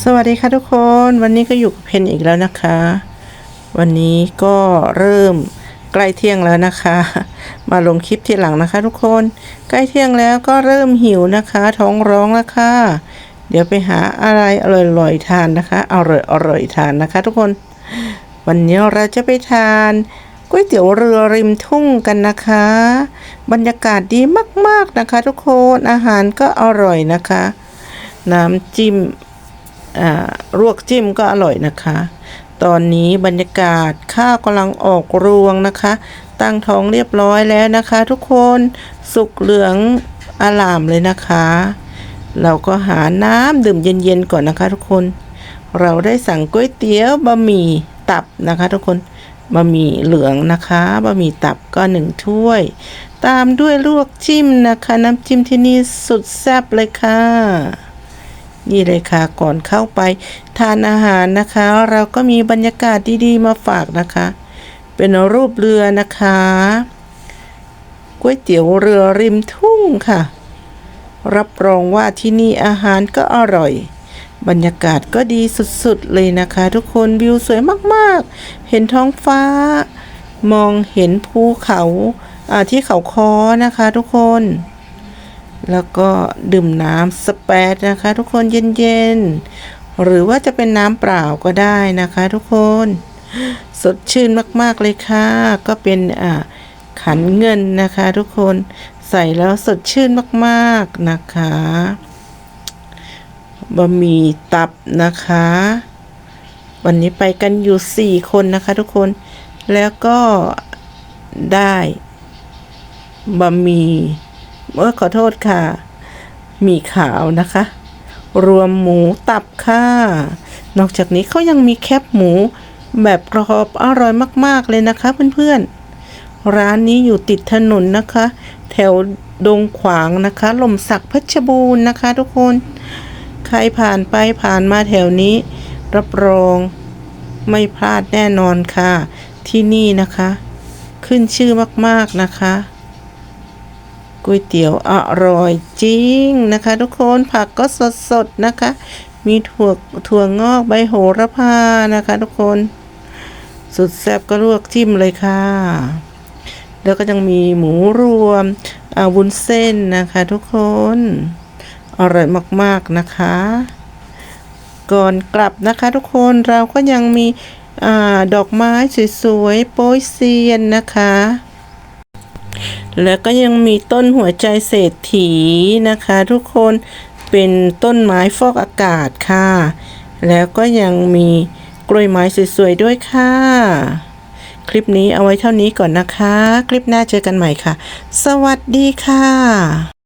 สวัสดีค่ะทุกคนวันนี้ก็อยู่กับเพนอีกแล้วนะคะ วันนี้ก็เริ่มใกล้เที่ยงแล้วนะคะ มาลงคลิปทีหลังนะคะ ทุกคนใกล้เที่ยงแล้วก็เริ่มหิวนะคะ ท้องร้องแล้วค่ะ เดี๋ยวไปหาอะไรอร่อยๆทานนะคะอร่อยอร่อยๆทานนะคะ ทุกคน วันนี้เราจะไปทานก๋วยเตี๋ยวเรือริมทุ่งกันนะคะ บรรยากาศดีมากๆนะคะ ทุกคนอาหารก็อร่อยนะคะ น้ำจิ้ม รวกจิ้มก็อร่อยนะคะ ตอนนี้บรรยากาศข้าวกำลังออกรวงนะคะ ตั้งท้องเรียบร้อยแล้วนะคะ ทุกคนสุกเหลืองอลามเลยนะคะ เราก็หาน้ำดื่มเย็นๆก่อนนะคะทุกคน เราได้สั่งก๋วยเตี๋ยวบะหมี่ตับนะคะทุกคนบะหมี่เหลืองนะคะบะหมี่ตับก็หนึ่งถ้วย ตามด้วยลวกจิ้มนะคะ น้ำจิ้มที่นี่สุดแซ่บเลยค่ะ นี่เลยค่ะก่อนเข้าไปทานอาหารนะคะ เราก็มีบรรยากาศดีๆมาฝากนะคะ เป็นรูปเรือนะคะก๋วยเตี๋ยวเรือริมทุ่งค่ะ รับรองว่าที่นี่อาหารก็อร่อย บรรยากาศก็ดีสุดๆเลยนะคะ ทุกคนวิวสวยมากๆ เห็นท้องฟ้า มองเห็นภูเขาที่เขาคอนะคะ ทุกคน แล้วก็ดื่มน้ำสเปซนะคะ ทุกคนเย็นๆ หรือว่าจะเป็นน้ำเปล่าก็ได้นะคะ ทุกคน สดชื่นมากๆเลยค่ะ ก็เป็นอ่าขันเงินนะคะ ทุกคนใส่แล้วสดชื่นมากๆนะคะบะหมี่ตับนะคะ วันนี้ไปกันอยู่สี่คนนะคะทุกคน แล้วก็ได้บะหมี่ เมื่อขอโทษค่ะ มีขาวนะคะ รวมหมูตับค่ะ นอกจากนี้เขายังมีแคบหมูแบบกรอบอร่อยมาก ๆ เลยนะคะเพื่อนๆ ร้านนี้อยู่ติดถนนนะคะ แถวดงขวางนะคะลมสักเพชรบูรณ์นะคะ ทุกคน ใครผ่านไปผ่านมาแถวนี้ รับรองไม่พลาดแน่นอนค่ะ ที่นี่นะคะ ขึ้นชื่อมากๆนะคะ ก๋วยเตี๋ยวอร่อยจริงนะคะ ทุกคนผักก็สดๆนะคะ มีถั่วถั่วงอกใบโหระพานะคะ ทุกคน สุดแซ่บก็ลวกจิ้มเลยค่ะ แล้วก็ยังมีหมูรวมอาวุ้นเส้นนะคะ ทุกคน อร่อยมากๆนะคะ ก่อนกลับนะคะ ทุกคนเราก็ยังมีอดอกไม้สวยๆโป้ยเซียนนะคะ แล้วก็ยังมีต้นหัวใจเศรษฐีนะคะ ทุกคนเป็นต้นไม้ฟอกอากาศค่ะ แล้วก็ยังมีกล้วยไม้สวยๆด้วยค่ะ คลิปนี้เอาไว้เท่านี้ก่อนนะคะ คลิปหน้าเจอกันใหม่ค่ะ สวัสดีค่ะ